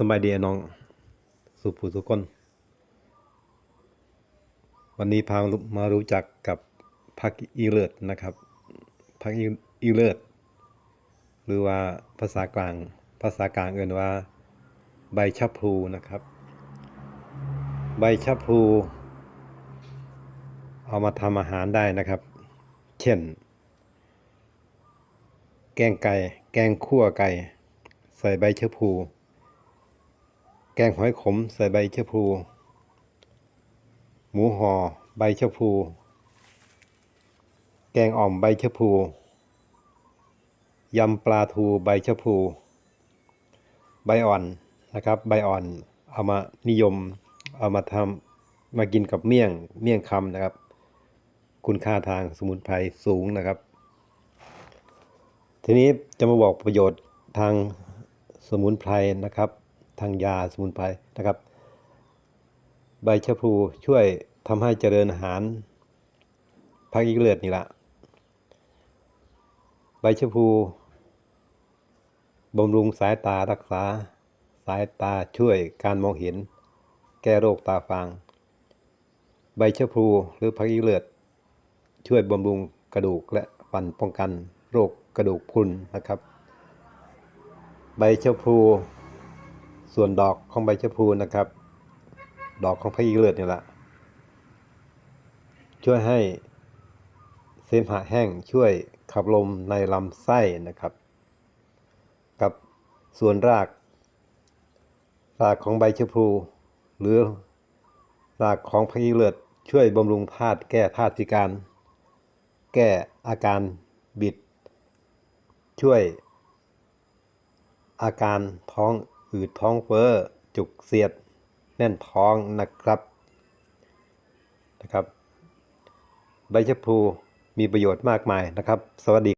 สบายดีน้อง สุภูทุกคนวันนี้พามารู้จักกับพักอีเลิศนะครับพักอีเลิศหรือว่าภาษากลาง ภาษากลางเอ่นว่า ใบชะพลูนะครับ ใบชะพลู เอามาทำอาหารได้นะครับ เช่น แกงไก่ แกงคั่วไก่ ใส่ใบชะพลู แกงหอยขมใส่ใบชะพลู หมูห่อใบชะพลู แกงอ่อมใบชะพลูยำปลาทูใบชะพลู ใบอ่อนนะครับใบอ่อนเอามานิยมเอามาทำมากินกับเมี่ยงเมี่ยงคำนะครับ คุณค่าทางสมุนไพรสูงนะครับ ทีนี้จะมาบอกประโยชน์ทางสมุนไพรนะครับ ทางยาสมุนไพรนะครับ ใบชะพลูช่วยทำให้เจริญอาหารพักอีกเลือดนี่ละใบชะพลูบำรุงสายตารักษาสายตาช่วยการมองเห็น แก้โรคตาฟาง ใบชะพลูหรือพักอีกเลือด ช่วยบำรุงกระดูกและฟันป้องกันโรคกระดูกพรุนนะครับ ใบชะพลู ส่วนดอกของใบชะพลูนะครับ ดอกของพระอีเลือดนี่แหละช่วยให้เสมหะแห้งช่วยขับลมในลำไส้นะครับ กับส่วนราก รากของใบชะพลูหรือรากของพระอีเลือดช่วยบำรุงธาตุแก้ธาตุพิการ แก้อาการบิด ช่วยอาการท้อง อืดท้องเฟ้อ จุกเสียด แน่นท้องนะครับนะครับ ใบชะพลูมีประโยชน์มากมายนะครับ สวัสดี